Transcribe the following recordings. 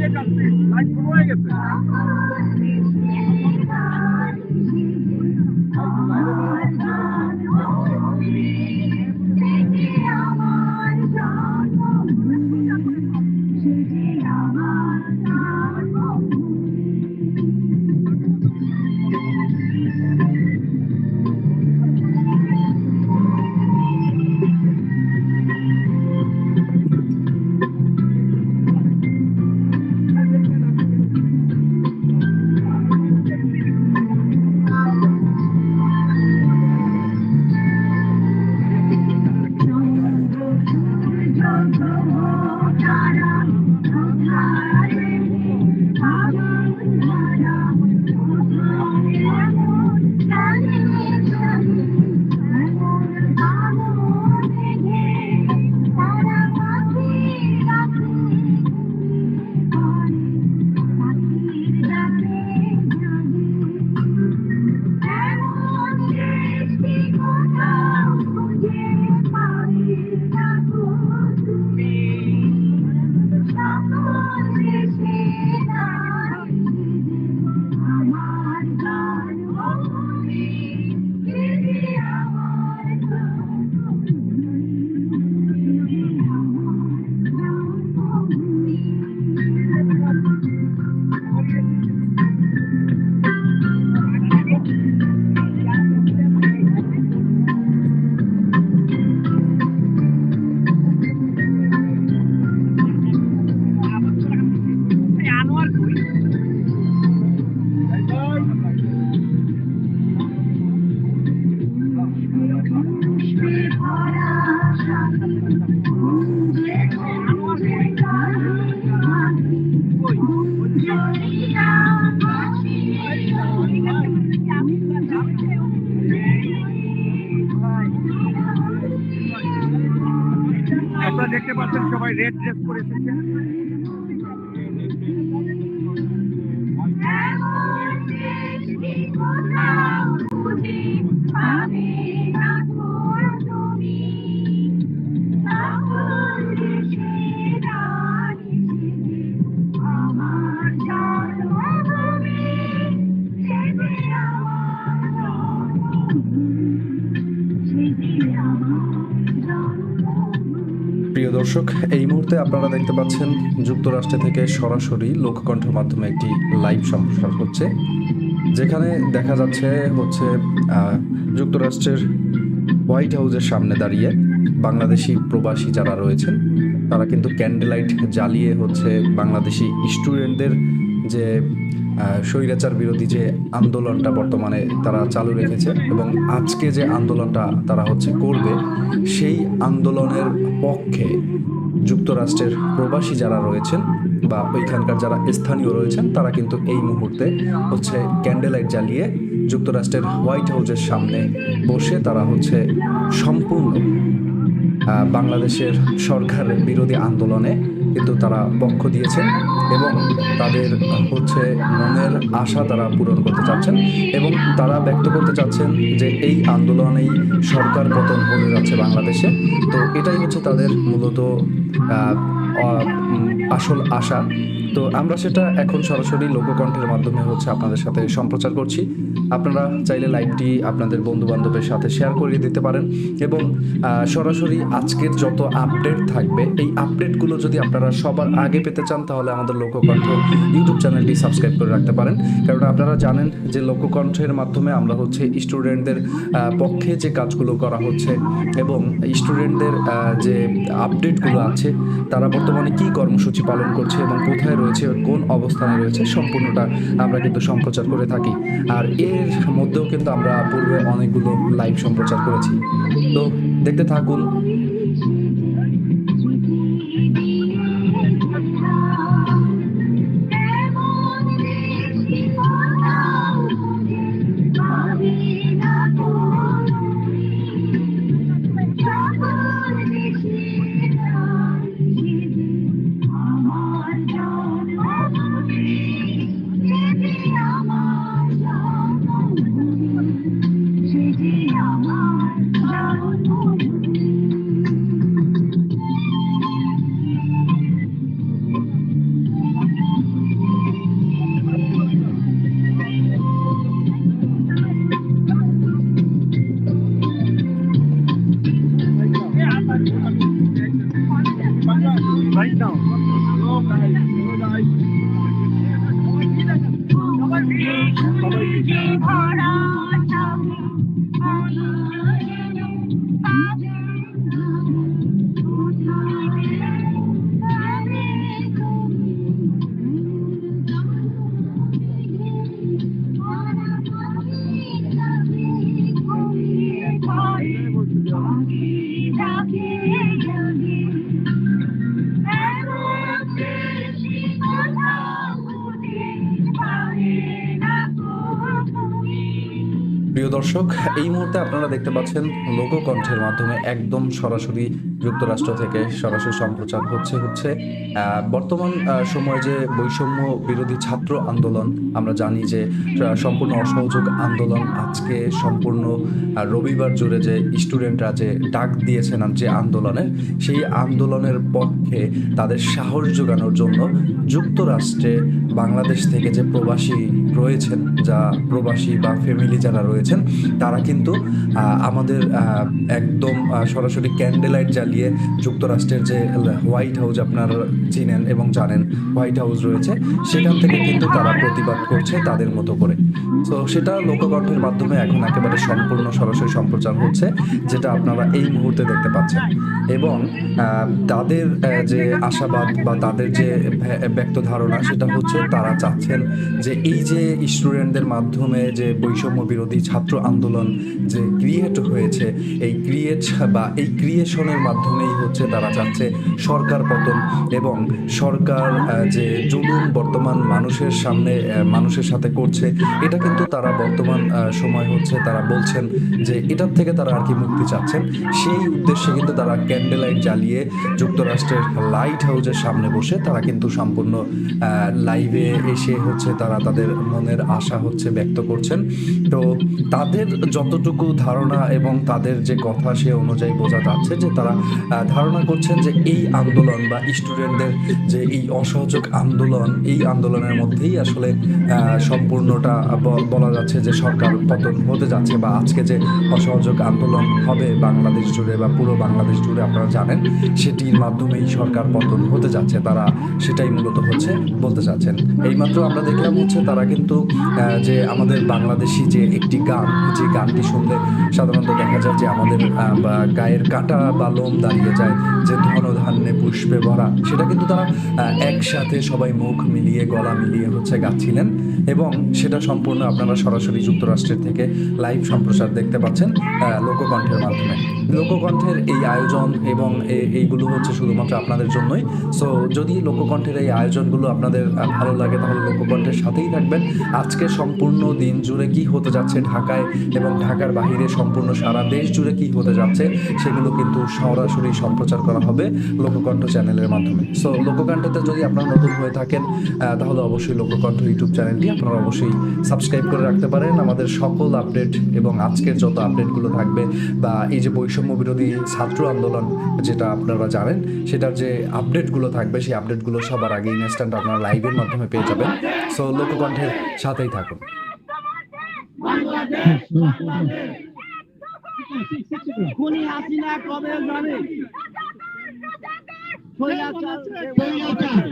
যে কাটছি লাইট শুরু হয়ে গেছে। রেড ড্রেস পরে এসেছে। দর্শক, এই মুহূর্তে আপনারা দেখতে পাচ্ছেন যুক্তরাষ্ট্র থেকে সরাসরি লোককণ্ঠের মাধ্যমে একটি লাইভ সম্প্রচার হচ্ছে, যেখানে দেখা যাচ্ছে হচ্ছে যুক্তরাষ্ট্রের হোয়াইট হাউসের সামনে দাঁড়িয়ে বাংলাদেশি প্রবাসী যারা রয়েছেন, তারা কিন্তু ক্যান্ডেলাইট জ্বালিয়ে হচ্ছে বাংলাদেশি স্টুডেন্টদের যে স্বৈরাচার বিরোধী যে আন্দোলনটা বর্তমানে তারা চালু রেখেছে এবং আজকে যে আন্দোলনটা তারা হচ্ছে করবে, সেই আন্দোলনের পক্ষে যুক্তরাষ্ট্রের প্রবাসী যারা রয়েছেন বা ওইখানকার যারা স্থানীয় রয়েছেন, তারা কিন্তু এই মুহূর্তে হচ্ছে ক্যান্ডেলাইট জ্বালিয়ে যুক্তরাষ্ট্রের হোয়াইট হাউসের সামনে বসে তারা হচ্ছে সম্পূর্ণ বাংলাদেশের সরকারের বিরোধী আন্দোলনে কিন্তু তারা পক্ষ দিয়েছেন এবং তাদের হচ্ছে মনের আশা তারা পূরণ করতে চাচ্ছেন এবং তারা ব্যক্ত করতে চাচ্ছেন যে এই আন্দোলনেই সরকার পতন হয়ে যাচ্ছে বাংলাদেশে। তো এটাই হচ্ছে তাদের মূলত আসল আশা। তো আমরা সেটা এখন সরাসরি লোককণ্ঠের মাধ্যমে হচ্ছে আপনাদের সাথে সম্প্রচার করছি। আপনারা চাইলে লাইভটি আপনাদের বন্ধু বান্ধবের সাথে শেয়ার করিয়ে দিতে পারেন এবং সরাসরি আজকের যত আপডেট থাকবে, এই আপডেটগুলো যদি আপনারা সবার আগে পেতে চান, তাহলে আমাদের লোককণ্ঠ ইউটিউব চ্যানেলটি সাবস্ক্রাইব করে রাখতে পারেন। কারণ আপনারা জানেন যে লোককণ্ঠের মাধ্যমে আমরা হচ্ছে স্টুডেন্টদের পক্ষে যে কাজগুলো করা হচ্ছে এবং স্টুডেন্টদের যে আপডেটগুলো আছে, তারা বর্তমানে কি কর্মসূচি পালন করছে এবং কোথায় রয়েছে, কোন অবস্থানে রয়েছে, সম্পূর্ণটা আমরা কিন্তু সম্প্রচার করে থাকি। আর এর মধ্যেও কিন্তু আমরা পূর্বে অনেকগুলো লাইভ সম্প্রচার করেছি। তো দেখতে থাকুন দর্শক, এই মুহূর্তে আপনারা দেখতে পাচ্ছেন লোককণ্ঠের মাধ্যমে একদম সরাসরি যুক্তরাষ্ট্র থেকে সরাসরি সম্প্রচার হচ্ছে হচ্ছে বর্তমান সময়ে যে বৈষম্য বিরোধী ছাত্র আন্দোলন, আমরা জানি যে সম্পূর্ণ অসহযোগ আন্দোলন আজকে সম্পূর্ণ রবিবার জুড়ে যে স্টুডেন্টরা যে ডাক দিয়েছেন যে আন্দোলনে, সেই আন্দোলনের পক্ষে তাদের সাহস যোগানোর জন্য যুক্তরাষ্ট্রে বাংলাদেশ থেকে যে প্রবাসী রয়েছেন, যা প্রবাসী বা ফ্যামিলি যারা রয়েছেন, তারা কিন্তু আমাদের একদম সরাসরি ক্যান্ডেলাইট জ্বালিয়ে যুক্তরাষ্ট্রের যে হোয়াইট হাউস আপনারা চিনেন এবং জানেন হোয়াইট হাউস রয়েছে, সেখান থেকে কিন্তু তারা প্রতিবাদ করছে তাদের মতো করে। তো সেটা লোককণ্ঠের মাধ্যমে এখন একেবারে সম্পূর্ণ সরাসরি সম্প্রচার হচ্ছে, যেটা আপনারা এই মুহূর্তে দেখতে পাচ্ছেন। এবং তাদের যে আশাবাদ বা তাদের যে ব্যক্ত ধারণা, সেটা হচ্ছে তারা চাচ্ছেন যে এই যে স্টুডেন্টদের মাধ্যমে যে বৈষম্য বিরোধী ছাত্র আন্দোলন যে ক্রিয়েট হয়েছে, এই ক্রিয়েট বা এই ক্রিয়েশনের মাধ্যমেই হচ্ছে তারা চাচ্ছে সরকার পতন এবং সরকার যে জুলুম বর্তমান মানুষের সামনে মানুষের সাথে করছে, এটা কিন্তু তারা বর্তমান সময় হচ্ছে তারা বলছেন যে এটার থেকে তারা আর কি মুক্তি চাচ্ছেন। সেই উদ্দেশ্যে কিন্তু তারা ক্যান্ডেলাইট জ্বালিয়ে যুক্তরাষ্ট্রের লাইট হাউসের সামনে বসে তারা কিন্তু সম্পূর্ণ লাইভে এসে হচ্ছে তারা তাদের মনের আশা হচ্ছে ব্যক্ত করছেন। তো তাদের যতটুকু ধারণা এবং তাদের যে কথা সে অনুযায়ী বোঝা যাচ্ছে যে তারা ধারণা করছেন যে এই আন্দোলন বা স্টুডেন্টদের যে এই অসহযোগ আন্দোলন, এই আন্দোলনের মধ্যেই আসলে সম্পূর্ণটা বলা যাচ্ছে যে সরকার পতন হতে যাচ্ছে বা আজকে যে অসহযোগ আন্দোলন হবে বাংলাদেশ জুড়ে বা পুরো বাংলাদেশ জুড়ে আপনারা জানেন, সেটির মাধ্যমেই সরকার পতন হতে যাচ্ছে, তারা সেটাই মূলত হচ্ছে বলতে চাচ্ছেন। এইমাত্র আমরা দেখলাম হচ্ছে তারা কিন্তু আহ, যে আমাদের বাংলাদেশি যে একটি গান যে গানটি শুনলে সাধারণত দেখা যায় যে আমাদের গায়ের কাটা বা লোম দাঁড়িয়ে যায় যে ধন ধান্যে পুষ্পে ভরা সেটা কিন্তু তারা একসাথে সবাই মুখ মিলিয়ে গলা মিলিয়ে হচ্ছে গাচ্ছিলেন। এবং সেটা সম্পূর্ণ আপনারা সরাসরি যুক্তরাষ্ট্রের থেকে লাইভ সম্প্রচার দেখতে পাচ্ছেন লোককণ্ঠের মাধ্যমে। লোককণ্ঠের এই আয়োজন এবং এইগুলো হচ্ছে শুধুমাত্র আপনাদের জন্যই। সো যদি লোককণ্ঠের এই আয়োজনগুলো আপনাদের ভালো লাগে, তাহলে লোককণ্ঠের সাথেই থাকবেন। আজকে সম্পূর্ণ দিন জুড়ে কি হতে যাচ্ছে ঢাকায় এবং ঢাকার বাইরে সম্পূর্ণ সারা দেশ জুড়ে কি হতে যাচ্ছে, সেগুলো কিন্তু সরাসরি সম্প্রচার করা হবে লোককণ্ঠ চ্যানেলের মাধ্যমে। সো লোককণ্ঠতে যদি আপনারা নতুন হয়ে থাকেন তাহলে অবশ্যই লোককণ্ঠ ইউটিউব চ্যানেলটি আপনারা অবশ্যই সাবস্ক্রাইব করে রাখতে পারেন। আমাদের সকল আপডেট এবং আজকের যত আপডেটগুলো থাকবে বা এই যে বৈষম্য বিরোধী ছাত্র আন্দোলন যেটা আপনারা জানেন সেটার যে আপডেটগুলো থাকবে সেই আপডেটগুলো সবার আগে ইনস্ট্যান্ট আপনারা লাইভের মাধ্যমে পেয়ে যাবেন। সো লোককণ্ঠের সাথেই থাকুন। খুনি হাসিনা কবে যাবে স্বৈরাচার স্বৈরাচার।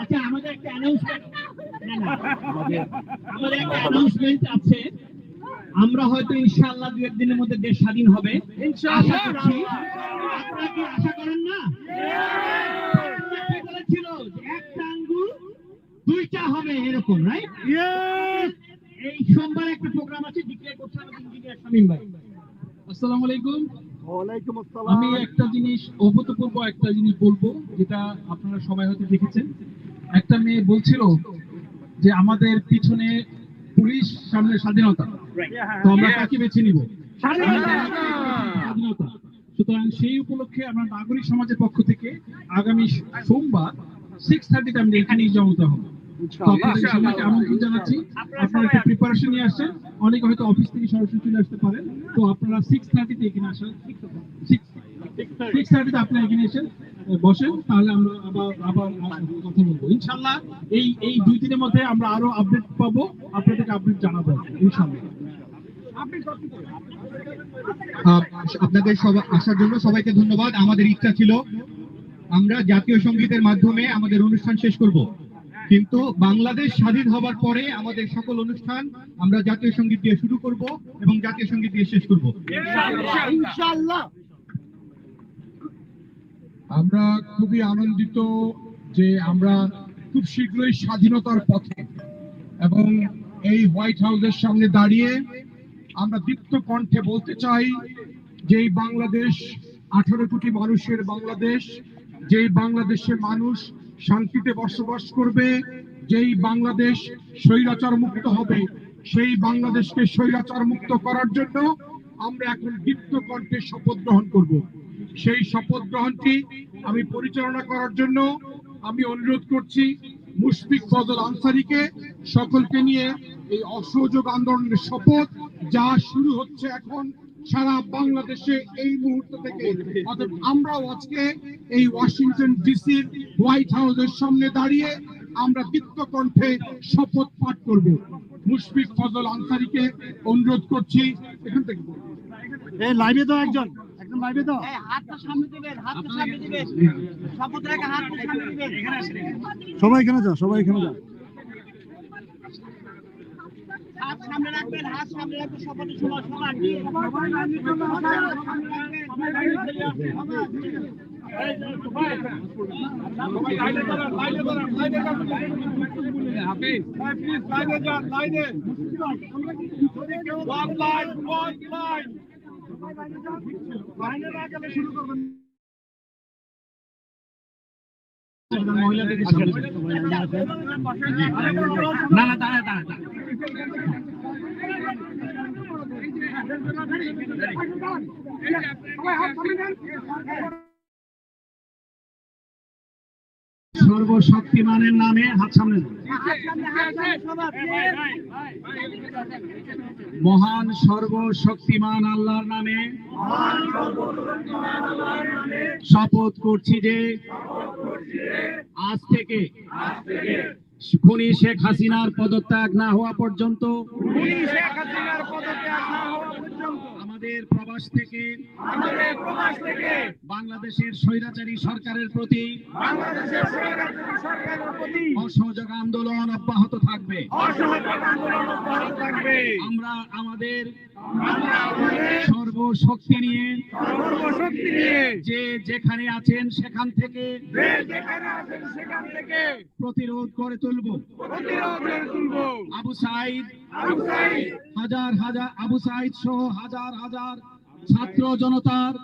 আচ্ছা আমাদের একটা অ্যানাউন্সমেন্ট আমাদের একটা অ্যানাউন্সমেন্ট আছে আমরা হয়তো ইনশাআল্লাহ দু একদিনের মধ্যে দেশ স্বাধীন হবে। ইনশাআল্লাহ। আশা করছি। আপনারা কি আশা করেন না? বলেছিল একটা আঙ্গুল দুইটা হবে এরকম রাইট এই সোমবার একটা প্রোগ্রাম আছে ডিক্লেয়ার করছে আমাদের ইঞ্জিনিয়ার শামীম ভাই। আসসালামু আলাইকুম। ওয়ালাইকুম আসসালাম। আমি একটা জিনিস অভূতপূর্ব একটা জিনিস বলব যেটা আপনারা সবাই হয়তো দেখেছেন। একটা মেয়ে বলছিল যে আমাদের পিছনে পুলিশ সামনে স্বাধীনতা। তো আমরা কাকে বেছে নিব? স্বাধীনতা। সুতরাং সেই উপলক্ষে আমরা নাগরিক সমাজের পক্ষ থেকে আগামী সোমবার সিক্স থার্টিতে আমি এখানেই জমাতে হবে। তো আপনাদের সবাইকে আমন্ত্রণ জানাচ্ছি। আপনারা একটু প্রিপারেশন নিয়ে আসছেন অনেকে হয়তো অফিস থেকে সরাসরি চলে আসতে পারেন। তো আপনারা সিক্স থার্টিতে এখানে আসেন। সিক্স থার্টিতে আপনারা এখানে বসেন তাহলে আমরা আবার আবার কথা বলব। ইনশাল্লাহ এই এই দুই দিনের মধ্যে আমরা আরও আপডেট পাবো আপনাদেরকে আপডেট জানাব ইনশাল্লাহ। আপনাদের সবাই আসার জন্য সবাইকে ধন্যবাদ। আমাদের ইচ্ছা ছিল আমরা জাতীয় সঙ্গীতের মাধ্যমে আমাদের অনুষ্ঠান শেষ করব। কিন্তু বাংলাদেশ স্বাধীন হবার পরে আমাদের সকল অনুষ্ঠান আমরা জাতীয় সংগীত দিয়ে শুরু করব এবং জাতীয় সংগীত দিয়ে শেষ করব। ইনশাআল্লাহ আমরা খুবই আনন্দিত যে আমরা খুব শীঘ্রই স্বাধীনতার পথে এবং এই হোয়াইট হাউসের সামনে দাঁড়িয়ে আমরা দীপ্ত কণ্ঠে বলতে চাই যে বাংলাদেশ, আঠারো কোটি মানুষের বাংলাদেশ যেই বাংলাদেশে মানুষ শান্তিতে বসবাস করবে যেই বাংলাদেশ স্বৈরাচার মুক্ত হবে, সেই বাংলাদেশকে স্বৈরাচার মুক্ত করার জন্য আমরা এখন দীপ্ত কণ্ঠে শপথ গ্রহণ করব। সেই শপথ গ্রহণটি আমি পরিচালনা করার জন্য আমি অনুরোধ করছি মুশফিক ফজল আনসারিকে সকলকে নিয়ে এই অসহযোগ আন্দোলনের শপথ যা শুরু হচ্ছে এখন সারা বাংলাদেশে এই মুহূর্ত থেকে। অর্থাৎ আমরাও আজকে এই ওয়াশিংটন ডিসির হোয়াইট হাউসের সামনে দাঁড়িয়ে আমরা দীপ্ত কণ্ঠে শপথ পাঠ করব। মুশফিক ফজল আনসারিকে অনুরোধ করছি। এখান থেকে লাইভে তো একজন। লাইভে তো? হাতটা সামনে দিবেন হাতটা সামনে দিবেন। শপথ রেখে হাতটা সামনে দিবেন। এখানে আসেন। সবাই এখানে যাও সবাই এখানে যাও। হাত সামনে রাখবেন হাত সামনে রাখবেন শপথের সময় সমান না না দাঁড়া দাঁড়া দাঁড়া। সর্বশক্তিমানের নামে হাত সামনে মহান সর্বশক্তিমান আল্লাহর নামে শপথ করছি যে আজ থেকে খুনি শেখ হাসিনার পদত্যাগ না হওয়া পর্যন্ত আমাদের প্রবাস থেকে আমাদের প্রবাস থেকে বাংলাদেশের স্বৈরাচারী সরকারের প্রতি অসহযোগ আন্দোলন অব্যাহত থাকবে। আমরা আমাদের সর্বশক্তি নিয়ে যে যেখানে আছেন সেখান থেকে প্রতিরোধ করে তুলব। আবু সাইদ হাজার হাজার আবু সাইদ সহ হাজার হাজার ছাত্র জনতার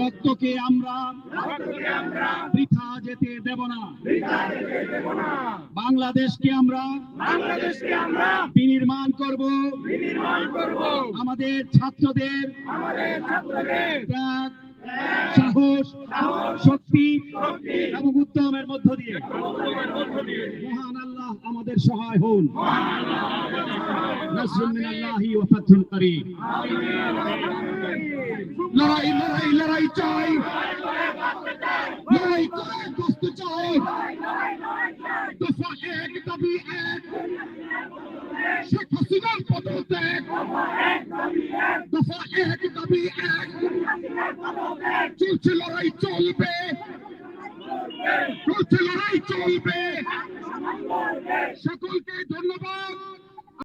রক্তকে আমরা বৃথা যেতে দেব না। বাংলাদেশকে আমরা বিনির্মাণ করব। আমাদের ছাত্রদের সাহস, শক্তি এবং উদ্যমের মধ্য দিয়ে। মহান আমাদের সহায় হন। লড়াই লড়াই লড়াই চাই। লড়াই করে বস্তু চাই। দফা এক, দাবি এক। শেখ হাসিনার পদত্যাগ দফা এক, দাবি এক। চলছে লড়াই, চলবে। লড়াই চলবে সকলকে ধন্যবাদ।